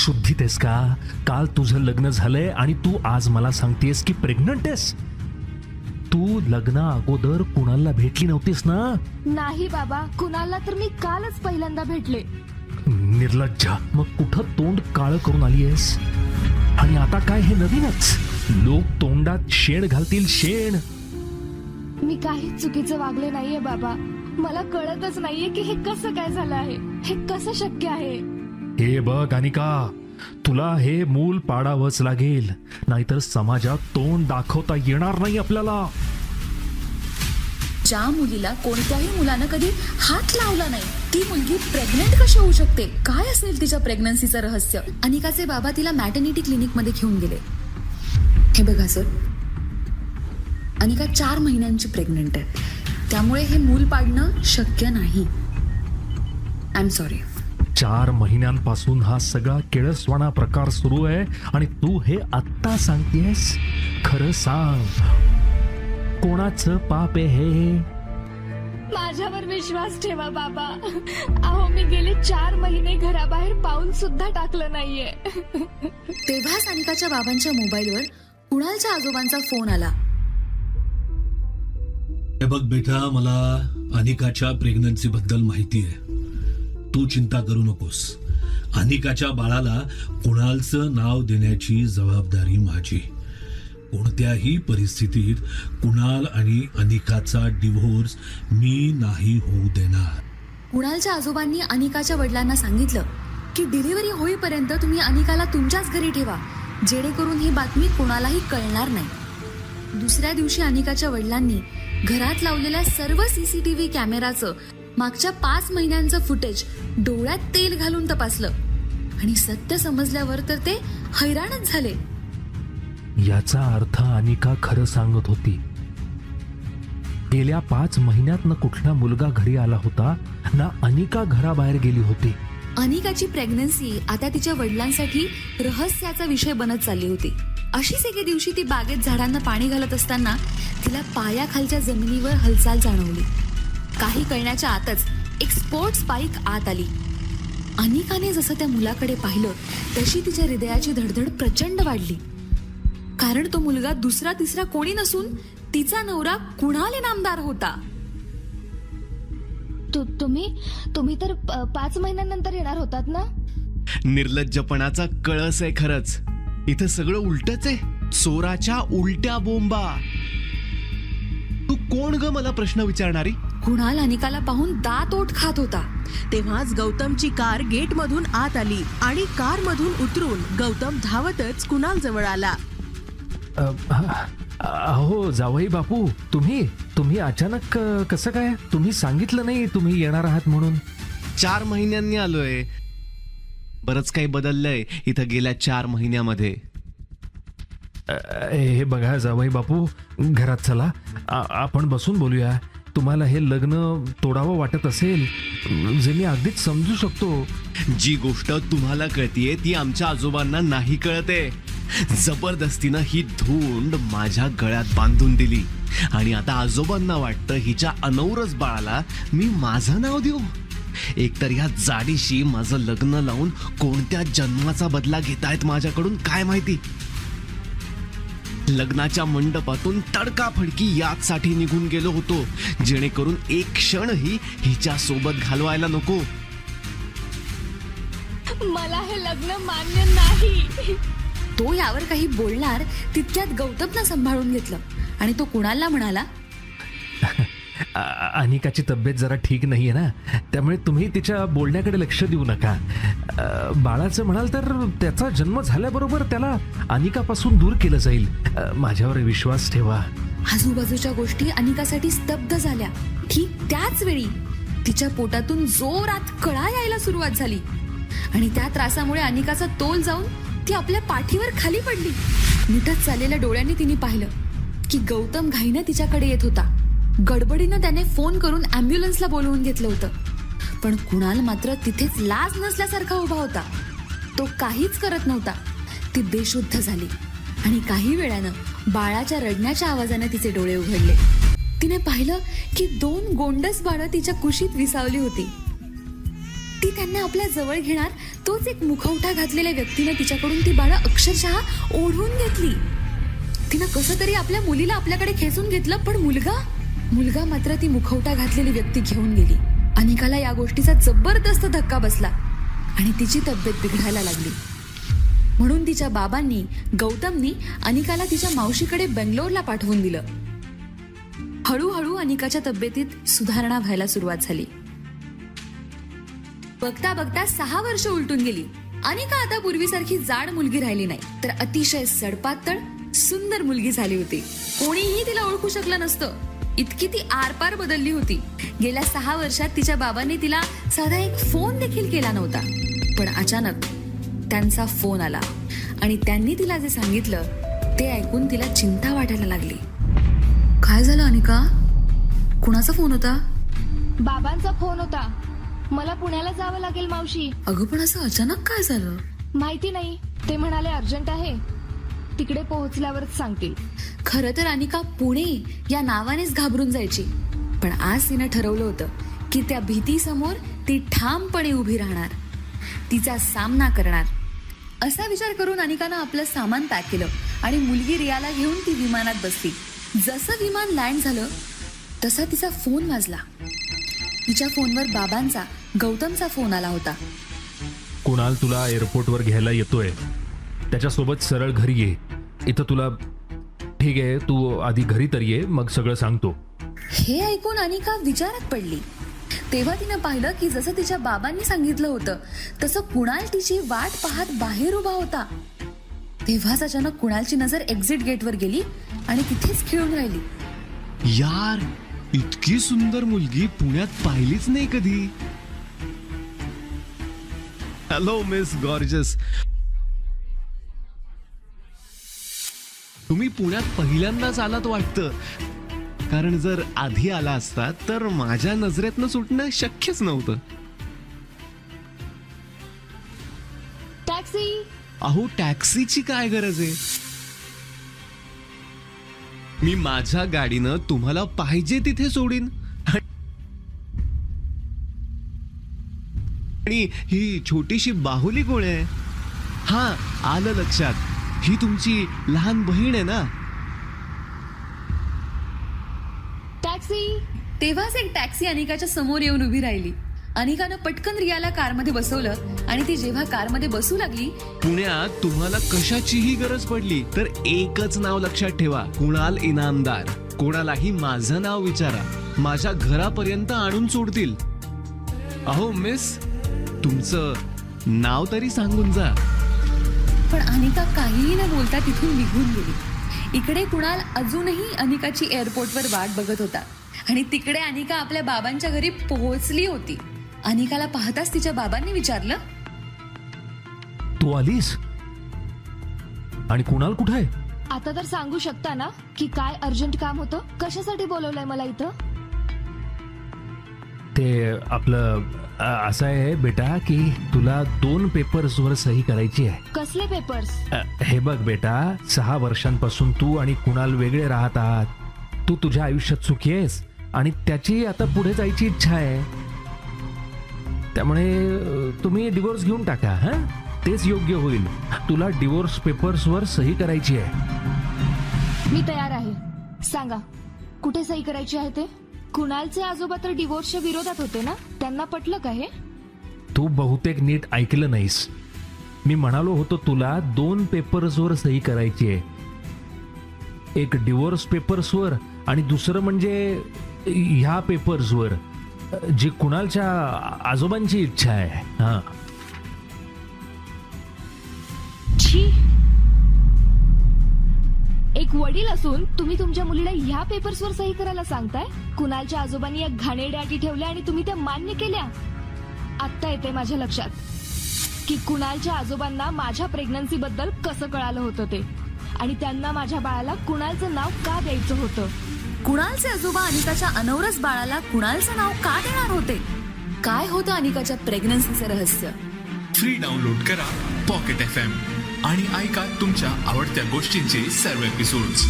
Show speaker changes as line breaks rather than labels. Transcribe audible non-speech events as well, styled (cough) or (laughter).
शुद्धीत आहेस का? काल तुझं लग्न झालंय आणि तू आज मला सांगतेस की प्रेग्नंट आहेस. तू लग्ना अगोदर कुणाला भेटली नव्हतीस ना?
नाही बाबा कुणाला तर मी कालच पहिल्यांदा भेटले.
निर्लज्ज मग कुठं तोंड काळ करून आली आहेस? आणि आता काय हे नवीनच? लोक तोंडात शेण घालतील शेण.
मी काहीच चुकीचं वागले नाहीये बाबा. मला कळतच नाहीये की हे कसं काय झालं आहे. हे कसं शक्य आहे?
हे बघ अनिका तुला हे मूल पाडावंच लागेल. नाहीतर समाजात तोंड दाखवता येणार नाही आपल्याला.
ज्या मुलीला कोणत्याही मुलानं कधी हात लावला नाही ती मुलगी प्रेग्नेंट कशी होऊ शकते? काय असेल तिच्या प्रेग्नन्सीचं रहस्य? अनिकाचे बाबा तिला मॅटर्निटी क्लिनिकमध्ये घेऊन गेले. हे बघा सर अनिका चार महिन्यांची प्रेग्नेंट आहे. त्यामुळे हे मूल पाडणं शक्य नाही. आय एम सॉरी
चार महिन्यांपासून हा सगळा केळसवाणा प्रकार सुरू आहे आणि तू हे आत्ता सांगतेस? खरं सांग. कोणाचं पाप आहे हे?
माझ्यावर विश्वास ठेवा बाबा. अहो मी गेले चार महिने घराबाहेर पाऊल सुद्धा टाकलं नाहीये.
तेव्हाच अनिकाच्या बाबांच्या मोबाईलवर कुणालच्या आजोबांचा फोन आला?
हे बघ बेटा मला अनिकाच्या प्रेग्नन्सी बद्दल माहिती आहे. तू चिंता करू नकोस. अनिकाच्या बाळाला कुणालचं नाव देण्याची जबाबदारी माझी. कोणत्याही परिस्थितीत कुणाल आणि अनिकाचा डिव्होर्स मी नाही होऊ देणार.
कुणालच्या आजोबांनी अनिकाच्या वडिलांना सांगितलं की डिलिव्हरी होईपर्यंत तुम्ही अनिकाला तुमच्याच घरी ठेवा. जेणेकरून ही बातमी कोणालाही कळणार नाही. दुसऱ्या दिवशी अनिकाच्या वडिलांनी घरात लावलेल्या सर्व सीसीटीव्ही कॅमेराचं मागच्या पाच महिन्यांचं फुटेज डोळ्यात तेल घालून तपासलं. आणि सत्य समजल्यावर तर ते हैराणच झाले.
याचा अर्थ अनिका खरं सांगत होती. गेल्या पाच महिन्यात ना कुठला मुलगा घरी आला होता ना अनिका घराबाहेर गेली होती.
अनिकाची प्रेग्नन्सी आता तिच्या वडिलांसाठी रहस्याचा विषय बनत चालली होती. अशीच एके दिवशी ती बागेत झाडांना पाणी घालत असताना तिला पायाखालच्या जमिनीवर हालचाल जाणवली. काही कळण्याच्या आतच एक स्पोर्ट्स बाईक आत आली. अनिकाने जसं त्या मुलाकडे पाहिलं तशी तिच्या हृदयाची धडधड प्रचंड वाढली. कारण तो मुलगा दुसरा तिसरा कोणी नसून तिचा नवरा कुणाल नामदार होता?
तु- तुम्ही तुम्ही तर पाच महिन्यानंतर येणार होतात ना?
निर्लज्जपणाचा कळस आहे खरंच. इथं सगळं उलटच आहे. चोराच्या उलट्या बोंबा. तू कोण ग मला प्रश्न विचारणारी?
कुणाल अनिकाला पाहून दात ओठ खात होता.
तेव्हाच गौतमची कार गेटमधून आत आली आणि कार मधून उतरून गौतम धावतच कुणाल जवळ आला.
अ, अहो जावई बापू तुम्ही तुम्ही अचानक अ, कसं काय? तुम्ही सांगितलं नाही तुम्ही येणार आहात म्हणून.
चार महिन्यांनी आलोय. बरंच काही बदललंय इथं गेल्या चार महिन्यामध्ये.
अ, हे बघा जावई बापू घरात चला. आ- आपण बसून बोलूया. तुम्हाला हे लग्न तोडावं वाटत असेल जे मी अगदीच समजू शकतो.
जी गोष्ट तुम्हाला कळतीये ती आमच्या आजोबांना नाही कळते. जबरदस्तीनं ही धूंड माझ्या गळ्यात बांधून दिली. आणि आता आजोबांना वाटतं हिच्या अनौरस बाळाला मी माझं नाव देऊ. एकतर ह्या जाडीशी माझं लग्न लावून कोणत्या जन्माचा बदला घेतायत माझ्याकडून काय माहिती? लग्नाच्या मंडपातून तडकाफडकी याचसाठी निघून गेलो होतो. जेणेकरून एक क्षणही हिच्या सोबत घालवायला नको.
मला हे लग्न मान्य नाही.
तो यावर काही बोलणार तितक्यात गौतमनं सांभाळून घेतलं. आणि तो कुणाला म्हणाला? (laughs)
अनिकाची तब्येत जरा ठीक नाही आहे ना? त्यामुळे तुम्ही तिच्या बोलण्याकडे लक्ष देऊ नका. बाळाचं म्हणाल तर त्याचा जन्म झाल्याबरोबर त्याला अनिकापासून दूर केलं जाईल. माझ्यावर विश्वास ठेवा.
आजूबाजूच्या गोष्टी अनिकासाठी स्तब्ध झाल्या. ठीक त्याच वेळी तिच्या पोटातून जोरात कळा यायला सुरुवात झाली. आणि त्या त्रासामुळे अनिकाचा तोल जाऊन ती आपल्या पाठीवर खाली पडली. मिठत चाललेल्या डोळ्यांनी तिने पाहिलं की गौतम घाईनं तिच्याकडे येत होता. गडबडीनं त्याने फोन करून अँब्युलन्सला बोलवून घेतलं होतं. पण कुणाल मात्र तिथेच लाज नसल्यासारखा उभा होता. तो काहीच करत नव्हता. ती बेशुद्ध झाली. आणि काही वेळानं बाळाच्या रडण्याच्या आवाजाने तिचे डोळे उघडले. तिने पाहिलं की दोन गोंडस बाळं तिच्या कुशीत विसावली होती. ती त्यांना आपल्या जवळ घेणार तोच एक मुखवटा घातलेल्या व्यक्तीने तिच्याकडून ती बाळं अक्षरशः ओढून घेतली. तिनं कसं तरी आपल्या मुलीला आपल्याकडे खेचून घेतलं पण मुलगा मुलगा मात्र ती मुखवटा घातलेली व्यक्ती घेऊन गेली. अनिकाला या गोष्टीचा जबरदस्त धक्का बसला आणि तिची तब्येत बिघडायला लागली. म्हणून तिच्या बाबांनी गौतमनी अनिकाला तिच्या मावशीकडे बेंगलोरला पाठवून दिलं. हळूहळू अनिकाच्या तब्येतीत सुधारणा व्हायला सुरुवात झाली. बघता बघता सहा वर्ष उलटून गेली. अनिका आता पूर्वीसारखी जाड मुलगी राहिली नाही तर अतिशय सडपातळ सुंदर मुलगी झाली होती. कोणीही तिला ओळखू शकलं नसतं. इतकी ती आरपार बदलली होती. गेल्या सहा वर्षात तिच्या बाबांनी तिला साधा एक फोन देखील केला नव्हता. पण अचानक त्यांचा फोन आला आणि त्यांनी तिला जे सांगितलं ते ऐकून तिला चिंता वाटायला लागली. काय झालं अनिका? कुणाचा फोन होता?
बाबांचा फोन होता. मला पुण्याला जावं लागेल मावशी.
अगं पण असं अचानक काय झालं?
माहिती नाही. ते म्हणाले अर्जंट आहे. तिकडे पोहोचल्यावरच सांगतील.
खरं तर अनिका पुणे या नावानेच घाबरून जायची. पण आज तिनं ठरवलं होतं की त्या भीतीसमोर ती ठामपणे उभी राहणार. तिचा सामना करणार. असा विचार करून अनिकानं आपलं सामान पॅक केलं आणि मुलगी रियाला घेऊन ती विमानात बसली. जसं विमान लँड झालं तसा तिचा फोन वाजला. तिच्या फोनवर बाबांचा गौतमचा फोन आला होता.
कुणाल तुला एअरपोर्टवर घ्यायला येतोय. त्याच्यासोबत सरळ घरी ये. इथं तुला ठीक आहे तू आधी घरी तर ये मग सगळं सांगतो.
हे ऐकून अनिका विचारात पडली. तेव्हा तिनं पाहिलं की जसं तिच्या बाबांनी सांगितलं होतं तसं कुणाल तिची वाट पाहत बाहेर उभा होता. तेव्हाच अचानक कुणालची नजर एक्झिट गेटवर गेली आणि तिथेच खेळून राहिली.
यार इतकी सुंदर मुलगी पुण्यात पाहिलीच नाही कधी. हॅलो मिस गॉर्जस तुम्ही पुण्यात पहिल्यांदाच आलात वाटतं. कारण जर आधी आला असता तर माझ्या नजरेतनं सुटणं शक्यच नव्हतं.
टॅक्सी?
अहो टॅक्सीची काय गरज आहे? मी माझ्या गाडीनं तुम्हाला पाहिजे तिथे सोडीन. आणि ही छोटीशी बाहुली कोण आहे. हा आलं लक्षात. ही तुमची लहान बहीण आहे ना?
टॅक्सी.
तेव्हाच एक टॅक्सी अनिकाच्या समोर येऊन उभी राहिली. अनिकानं पटकन रियाला कारमध्ये बसवलं आणि ती जेव्हा कारमध्ये बसू लागली
पुण्यात तुम्हाला कशाचीही गरज पडली तर एकच नाव लक्षात ठेवा कुणाल इनामदार. कोणालाही माझं नाव विचारा. माझ्या घरापर्यंत आणून सोडतील. अहो मिस तुमचं नाव तरी सांगून जा.
पण अनिका काहीही न बोलता तिथून निघून गेली. इकडे कुणाल अजूनही अनिकाची एअरपोर्टवर वाट बघत होता. आणि तिकडे अनिका आपल्या बाबांच्या घरी पोहोचली होती. अनिकाला पाहताच तिच्या बाबांनी विचारलं
तू आलीस? आणि कुणाल कुठं आहे?
आता तर सांगू शकता ना की काय अर्जंट काम होतं? कशासाठी बोलवलंय मला इथं?
ते आपलं अ, असं आहे बेटा की तुला दोन पेपर्सवर सही करायची आहे.
कसले पेपर्स?
अ, हे बघ बेटा सहा वर्षांपासून तू आणि कुणाल वेगळे राहत आहात. तू तुझ्या आयुष्यात सुखी आहेस आणि त्याची आता पुढे जायची इच्छा आहे. त्यामुळे अ, तुम्ही डिवोर्स घेऊन टाका हा? तेच योग्य होईल. तुला डिवोर्स पेपर्सवर सही करायची आहे.
मी तयार आहे. सांगा कुठे सही करायची आहे ते? कुणालचे आजोबा तर डिवोर्सच्या विरोधात होते ना? त्यांना पटलं का हे?
तू बहुतेक नीट ऐकलं नाहीस. मी म्हणालो होतो तुला दोन पेपर्सवर सही करायची आहे. एक डिवोर्स पेपर्सवर आणि दुसरं म्हणजे ह्या पेपर्सवर जी कुणालच्या आजोबांची इच्छा आहे. हां.
एक वडील असून तुम्ही तुमच्या मुलीला ह्या पेपर्सवर सही करायला सांगताय? कुणालच्या आजोबांनी या घाणेरड्या अटी ठेवल्या आणि तुम्ही त्या मान्य केल्या? आत्ता येते माझ्या लक्षात. की कुणालच्या आजोबांना माझ्या प्रेग्नन्सी बद्दल कसं कळालं होतं ते? आणि त्यांना माझ्या बाळाला कुणालचं नाव का द्यायचं होतं?
कुणालचे आजोबा अनिकाच्या अनवरस बाळाला कुणालचं नाव का देणार होते? काय होतं अनिकाच्या प्रेग्नन्सीचं रहस्य?
फ्री डाउनलोड करा पॉकेट एफ एम आणि ऐका तुमच्या आवडत्या गोष्टींचे सर्व एपिसोड्स